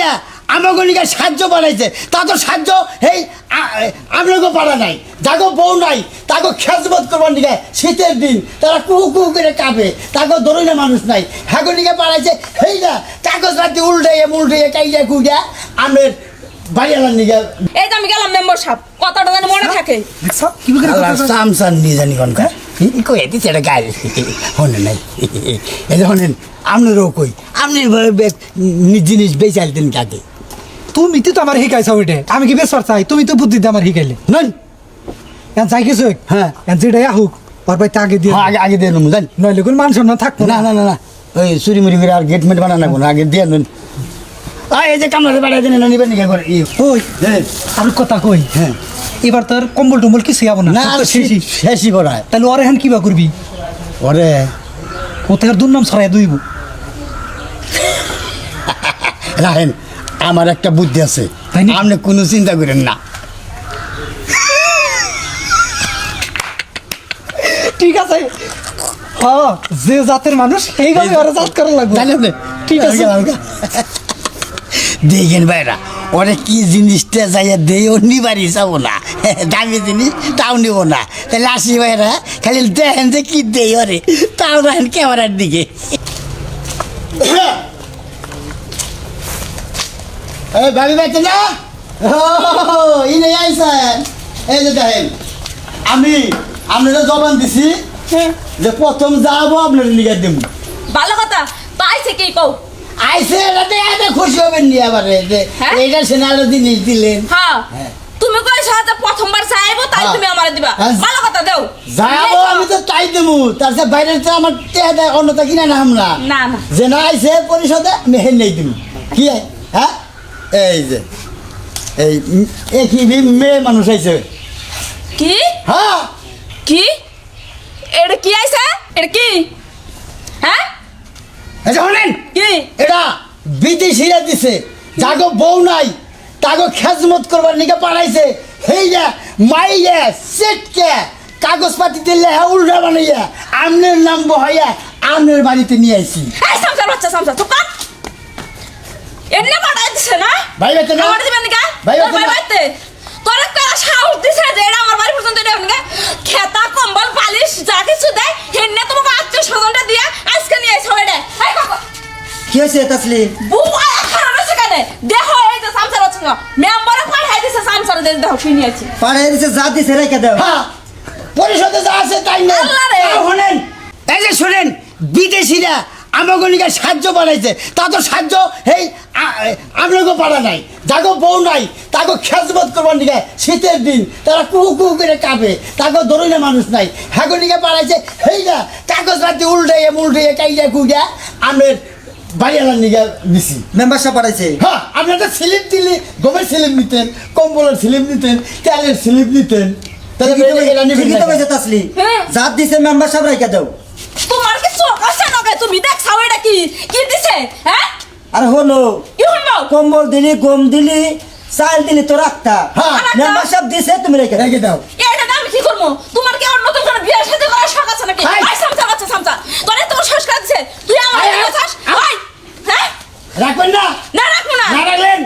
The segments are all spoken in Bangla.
হেইরা আমাকে সাহায্য বানাইছে তা তো সাহায্য হেই আপনাকে পারা নাই যাগো বউ নাই তাকে খেজমত করবার নিকে শীতের দিন তারা কুহু কুহু করে কাঁপে তাকে ধরে না মানুষ নাই হ্যাগো নিকে পারাইছে হেইরা কাগজ রাতে উল্টাইয়া মুল্টাইয়া কাইয়া কুইয়া আমের বাড়িয়ালার নিকে এই যে আমি গেলাম মেম্বার সাহেব কথাটা যেন মনে থাকে। দেখছ কি করে সামসান নিয়ে জানি কনকার। কই দিচ্ছে এটা গায়ে হনে নাই। এই যে হনেন আপনারও কই। আপনি জিনিস বেচাইতেন কাকে তুমি তো আমার শিকাইছ ওইটা আমি কি বেসর চাই? তুমি তো বুদ্ধি আমার শিকাইলে। নন। এখন চাই কিছু? হ্যাঁ। এখন যেটাই আহুক ওর ভাই আগে দিয়ে হ্যাঁ, আগে আগে দিয়ে নেব জান নইলে কোন মান সম্মান থাকব না। না না না ওই চুরি মুড়ি করে আর গেট মেট বানানো না। আগে দিয়ে নেন। এই যে কামড়াতে বাড়াই দেন নিবেন নিকে করে। ওই আর কথা কই? হ্যাঁ। এবার তোর কম্বল টম্বল কি যাব না। না আর শেষই। শেষই পড়ায় তাহলে ওর এখন কিবা করবি? ওরে। ও থেকে দুর্নাম ছড়াই দইব? রাহেন আমার একটা বুদ্ধি আছে। আপনি কোনো চিন্তা করেন না। ঠিক আছে। হ্যাঁ যে জাতের মানুষ সেইভাবে ওরা জাত করা লাগবে। ঠিক আছে। দেখেন ভাইরা ওরে কি জিনিসটা যাইয়া দেই ও নিবারই যাব না। দামি জিনিস তাও নিব না। তাহলে আসি ভাইরা খালি দেখেন যে কি দেই ওরে তাও দেখেন ক্যামেরার দিকে। এই ভাবি বাইতে না? ও ইনে আইসেন এই যে দেখেন আমি আপনারা জবান দিছি যে প্রথম যাব আপনার লিগে দেবো ভালো কথা পাইছে কি কও। আইসে এটাতে এত খুশি হবেন নি আবার হ্যাঁ? এইটা সেনা আরও জিনিস দিলেন। হ্যাঁ। হ্যাঁ। তুমি কইছো যে প্রথমবার চাইব তাই হ্যাঁ। তুমি আমারে দিবা। ভালো কথা দেও। যাব আমি তো তাই দেবো। তার সাথে বাইরে তো আমার টেহা দেয় অন্যতা কিনা না আমরা না না। যে না আইসে পরিষদে মেহের নেই তুমি কি আই? হ্যাঁ? এই যে এই এ কি মেয়ে মানুষ আইছে। কি? হ্যাঁ। কি? এটা কি আইছে? এটা কি? হ্যাঁ? কি এটা বিদেশিরা দিছে। যাগো বউ নাই তাগো খেজমত করবার নিকে পাঠাইছে হেইয়া মাইয়া সেটকে কাগজপাতি দিলে হ্যাঁ উল্টা বানাইয়া আমনের নাম বহাইয়া আমনের বাড়িতে নিয়ে আইছি। এই সংসার বাচ্চা সংসার তো কাট এমনি পাঠাই দিছে না? ভাই বাইতে না? আমার দিবেন নাকি? ভাই বাইতে? তোর কারা সাহস দিছে যে এটা আমার বাড়ি পর্যন্ত এটা খেতা কম্বল বালিশ যা কিছু দেয় হেন্নে তোমাকে আত্মীয় স্বজনটা দিয়া আজকে নিয়ে এসে এটা এই কাকা কি হয়েছে তাসলি বউ আয়া খারাপ আছে কেন? দেহ এই যে আছে না। মেম্বারে পাঠাই দিছে দেখ দেখো কি নিয়েছি। পাড়ায় দিছে যা দিছে রেখে দাও। হ্যাঁ পরিষদে যা আছে তাই নেন। আল্লাহ রে। তাও শোনেন এই যে শোনেন বিদেশিরা আমাকে নিকে সাহায্য বানাইছে তা তো সাহায্য হেই আপনাকে পারা নাই। যাগো বউ নাই তাকে খেজমত করবার নিকে শীতের দিন তারা কুহু কুহু করে কাঁপে তাকে ধরে না মানুষ নাই। হ্যাগো নিকে পারাইছে হেই না কাগজ রাতে উল্টাইয়া মুল্টাইয়া কাইয়া কুইয়া আমের দিছি। মেম্বারশিপ হ্যাঁ আপনি একটা স্লিপ দিলে গমের স্লিপ নিতেন কম্বলের স্লিপ নিতেন তেলের স্লিপ নিতেন। তাহলে এটা নিবেন ঠিকই তো না। কইছে তাসলি। হ্যাঁ। যা দিছে মেম্বারশিপ রেখে দাও। তোমার কি চোখ আছে না তুমি দেখছাও এটা কি? কি দিছে? হ্যাঁ? আর হলো কি শুনব কম্বল দিলি গম দিলি চাল দিলি তো রাখতা হ্যাঁ। মেম্বারশিপ দিছে তুমি রেখে দাও। রেখে দাও। এটা আমি কি করব? তোমার কি আর নতুন করে বিয়ের সাথে করার শখ আছে নাকি হাই। আই সামসা বাচ্চা সামসা তোরে তোর সংস্কার দিছে তুই আমার হাই, বিয়ে হাই। চাস হাই হ্যাঁ রাখবেন না না রাখব না না রাখলেন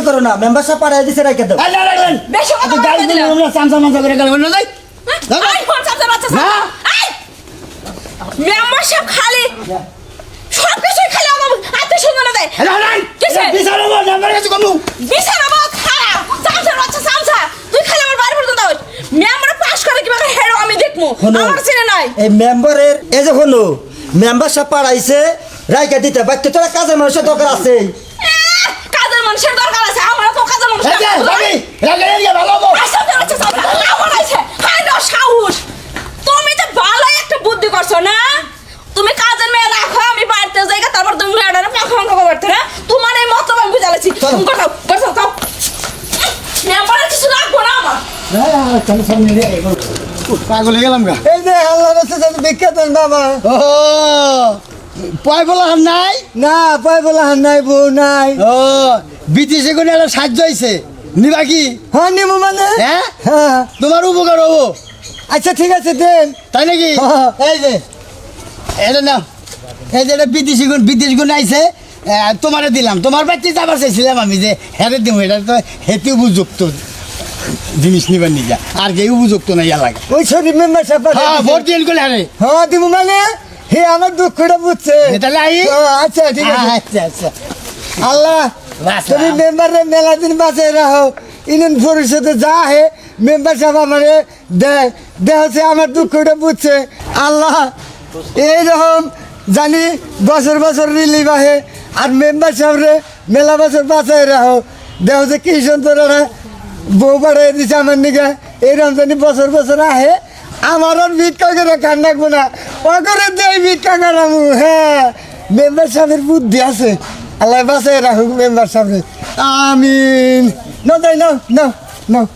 উলানি করো না মেম্বারশিপ পাঠাই দিছে রেখে দাও। না রাখলেন বেশি কথা গাড়ি দিলে আমরা চামচা মামচা করে গেলাম না যাই। হ্যাঁ? আই ফোন সামসা বাচ্চা না। আই! মেম্বার সব খালি। সব কিছুই খালি আমার হাতে শুনে না দেয় হ্যালো হ্যালো কিসে? বিচার হব আমার কাছে কমু বিছানা বা খারাপ সামসা বাচ্চা সামসা। তুই খালি আমার বাড়ি পর্যন্ত দাও মেম্বার পাস করে কীভাবে হেরো আমি শোনো আমার চিনে নাই। এই মেম্বারের এই যে হলো মেম্বারশিপ পাঠাইছে রাইখে দিতে। বাচ্চা তোরা কাজের মানুষের দরকার আছে মানুষের দরকার আছে আমার তো কাজের মানুষ ভালো হব। তুমি তো ভালোই একটা বুদ্ধি করছ না? তুমি কাজের মেয়ে রাখো আমি বাড়িতে যাই তারপর তুমি মেয়েটা পাখা পাখা করতে না? তোমার এই মত আমি বুঝালেছি কিছু না আমার? সামনে রে পাগল হয়ে গেলাম গা। এই যে আল্লাহ বিখ্যাত বাবা। ও পয় বলা নাই? না পাই বলা নাই বউ নাই। ও বিদেশে কোনো একটা সাহায্য হয়েছে নিবা কি? হ্যাঁ নিমু মানে। হ্যাঁ? হ্যাঁ। তোমার উপকার হব। আচ্ছা ঠিক আছে দেন। তাই নাকি? হ্যাঁ। এই যে এটা নাও। এই যে এটা বিদেশি গুণ বিদেশ গুণ আইছে। তোমারে দিলাম। তোমার বাড়িতে যাবার চাইছিলাম আমি যে হ্যারে দিব এটা তো হেতে উপযুক্ত জিনিস নিবার নিজা আর কেউ উপযুক্ত নাই এলাকা ওই শরীফ মেম্বার সাহেব হ্যাঁ ভোট দিন করে হ্যাঁ দিব মানে। হে আমার দুঃখটা বুঝছে। আচ্ছা ঠিক আছে। আচ্ছা আচ্ছা। আল্লাহ তুমি। মেম্বারে মেলা দিন বাঁচে রাখো। ইউনিয়ন পরিষদে যা হে মেম্বার সাহেব আমার দেয়। দেহ হচ্ছে আমার দুঃখটা বুঝছে। আল্লাহ এইরকম জানি বছর বছর রিলিভ আহে। আর মেম্বার সাহেবরে মেলা বছর বাঁচাই রাখো। দেহ হচ্ছে কি সুন্দর বউ বাড়াই দিছে আমার নিকে। এইরকম জানি বছর বছর আহে। আমার আর ভিক্ষা করে কান রাখব না। ও করে দেয় ভিক্ষা করামু হ্যাঁ। মেম্বার সাহেবের বুদ্ধি আছে। আল্লাহ বাসায় রাখুক মেম্বার সাহেব আমিন। না তাই না না নাও।